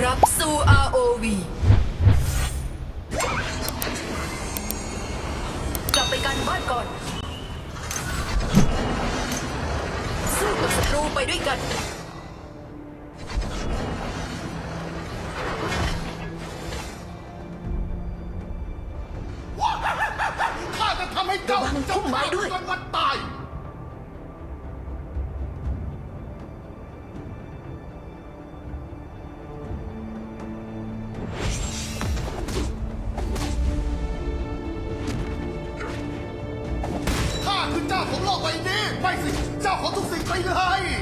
รับสู่ ROV กลับไปกันบ้านก่อนสู้กับศัตรูไปด้วยกัน ข้าจะทำให้เจ้าระวังพุ่มไม้ด้วย จนวัน ทุกสิ่งไปเลย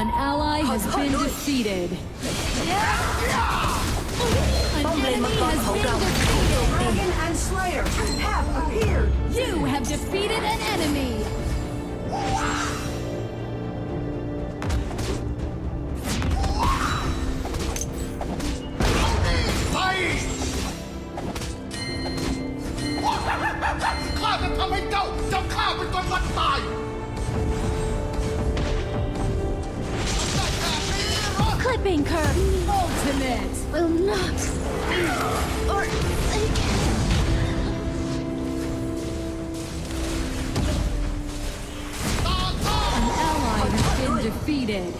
An ally has been Hallelujah. defeated. An ป้อมเลน enemy มังกร has ของ been เราถูกโจมตี Dragon and Slayer have appeared. You have defeated an enemy. ไปข้าจะทำให้เจ้าจำข้าเป็นจนวันตาย Curve. Ultimate. Will not. Or An ally has been defeated.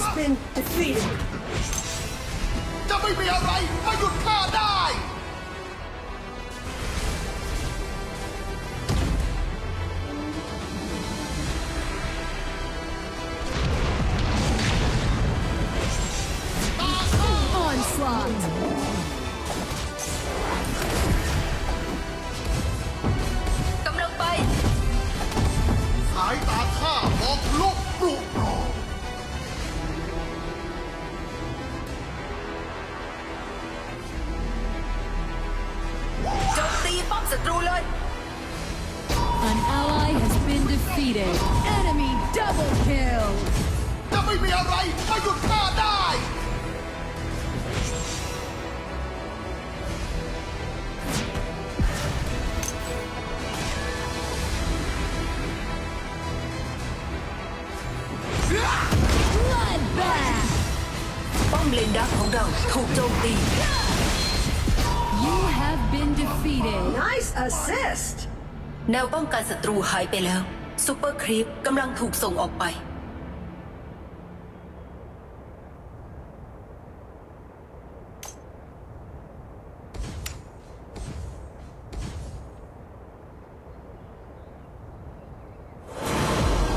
has been defeated. จะไม่มีอะไรมาหยุดข้าได้ ถูกโจมตี You have been defeated. Nice assist. แนวป้องกันศัตรูหายไปแล้วซูเปอร์ครีปกำลังถูกส่งออกไป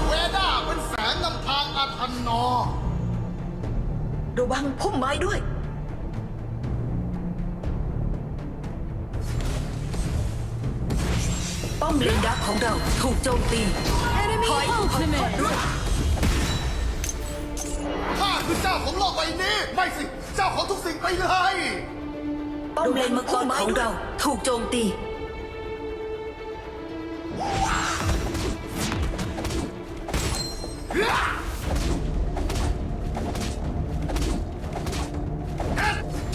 เวด้าเป็นแสงนำทางอาทันนอ ระวังพุ่มไม้ด้วย มเลนดักของเราถูกโจมตี Enemy ถอยถอยถอย ultimate. ด้วยข้าคือเจ้าของโลกใบนี้ ไม่สิ เจ้าของทุกสิ่งไปเลยป้อมเลนมังกรของเราถูกโจมตี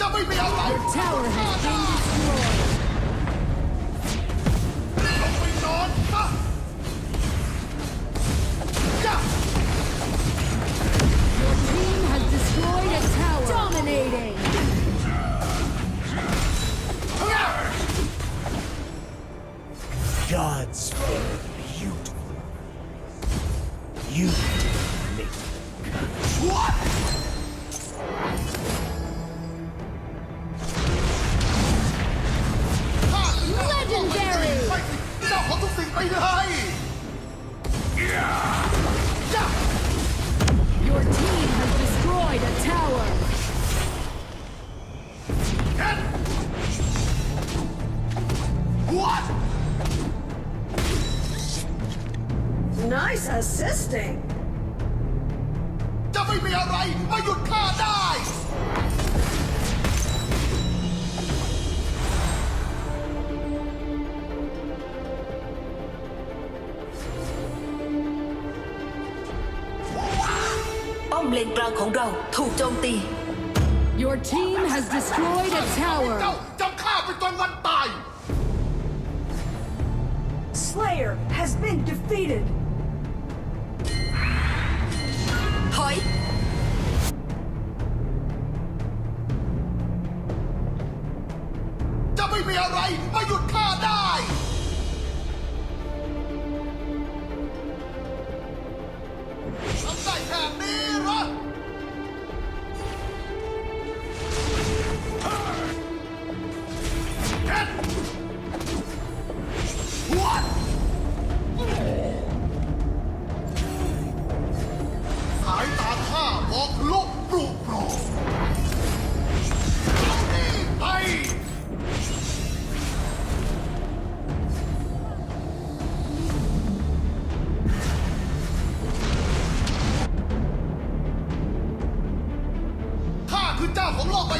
จะไม่มีอะไร assisting. Alright, or you can't die! Your team has destroyed a tower. Slayer has been defeated. be all right, but you จ้าของโลกใบ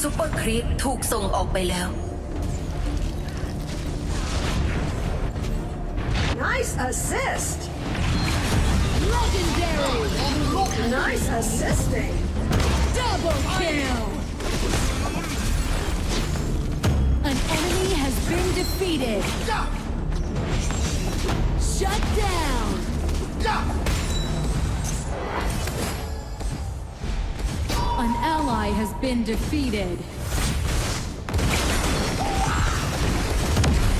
ซูเปอร์ครีปถูกส่งออกไปแล้ว Nice assist. Legendary. Nice assisting. Double kill. An enemy has been defeated. ย่า Shut down. ally has been defeated.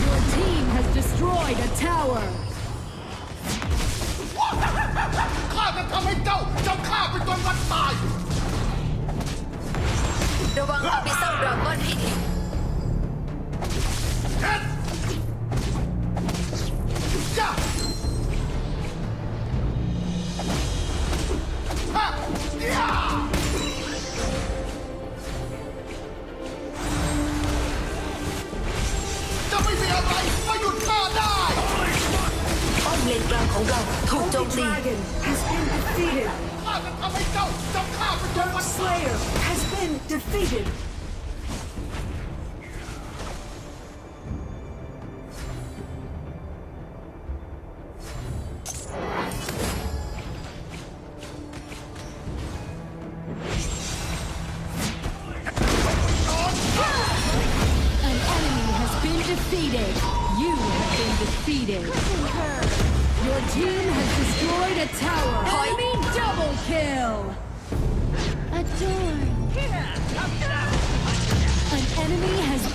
Your team has destroyed a tower. ข้าจะทำให้เจ้าจำข้าไปจนวันตาย ระวังอพิเซลดราก้อนให้ดี เฮ็ดย่า The don't leave? has been defeated. Dark Slayer has been defeated.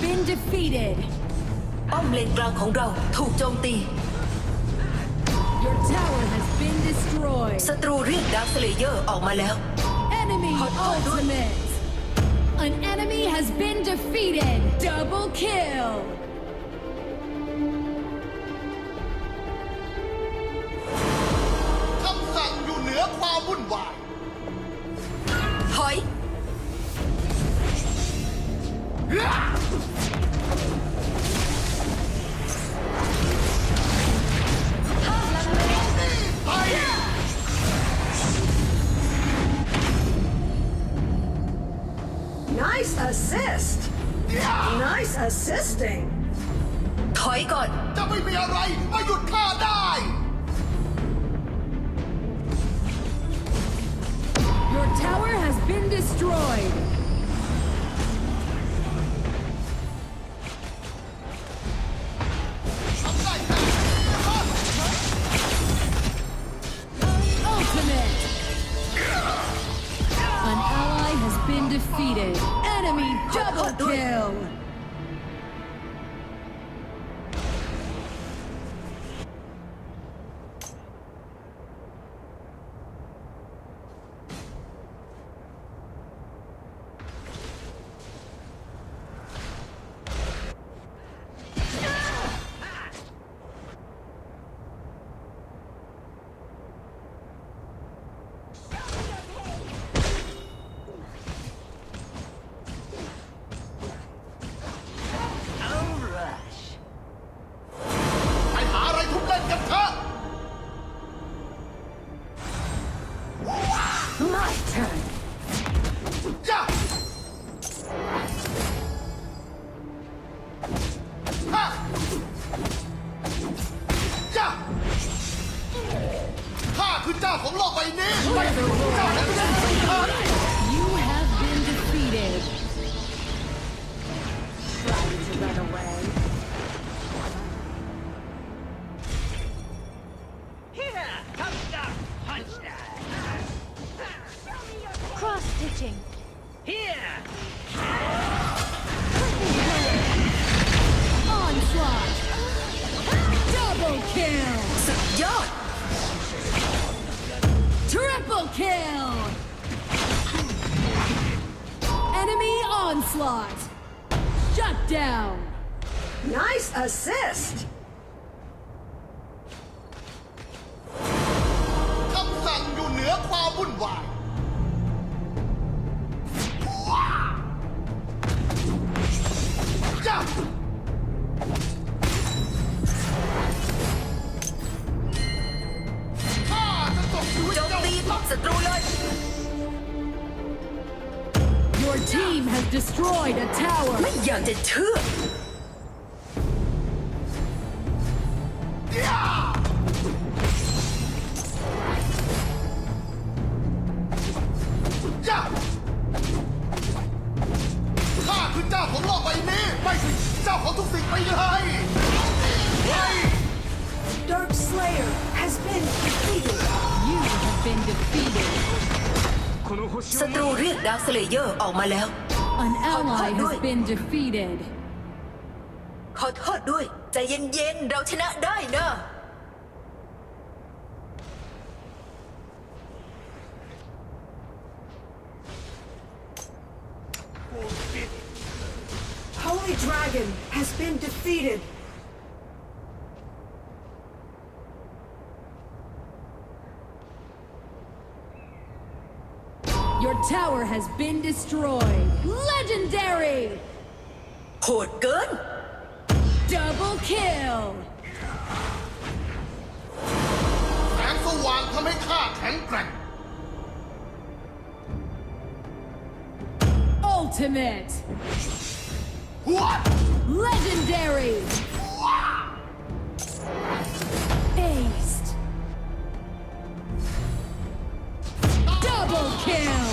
Been defeated. ป้อมเลนกลางของเราถูกโจมตี Your tower has been destroyed. ศัตรูเรียกดาร์คเลเยอร์ออกมาแล้ว Enemy ultimate. An enemy has been defeated. Double kill. assisting. ถอยก่อน จะไม่มีอะไรมาหยุดข้าได้ Your tower has been destroyed. Cross stitching. Onslaught! Double kill! สุดยอด Triple kill! Enemy onslaught! Shut down! Nice assist. คำสั่งอยู่เหนือความวุ่นวาย จะเชื่อ ย่าจ้าข้าคือเจ้าของโลกใบนี้ไม่สิเจ้าของทุกสิ่งไปเลยไป Dark Slayer has been defeated. You have been defeated. ศัตรูเรียกดาร์คสเลเยอร์ออกมาแล้ว An ally Hold has on. been defeated. ขอโทษด้วย ใจเย็นๆ เราชนะได้นะ Holy Dragon has been defeated. tower has been destroyed. Legendary! โหดเกิน Double kill! แสงสว่างทำให้ข้าแข็งแกร่ง Ultimate! หัว Legendary! Aced! Double kill!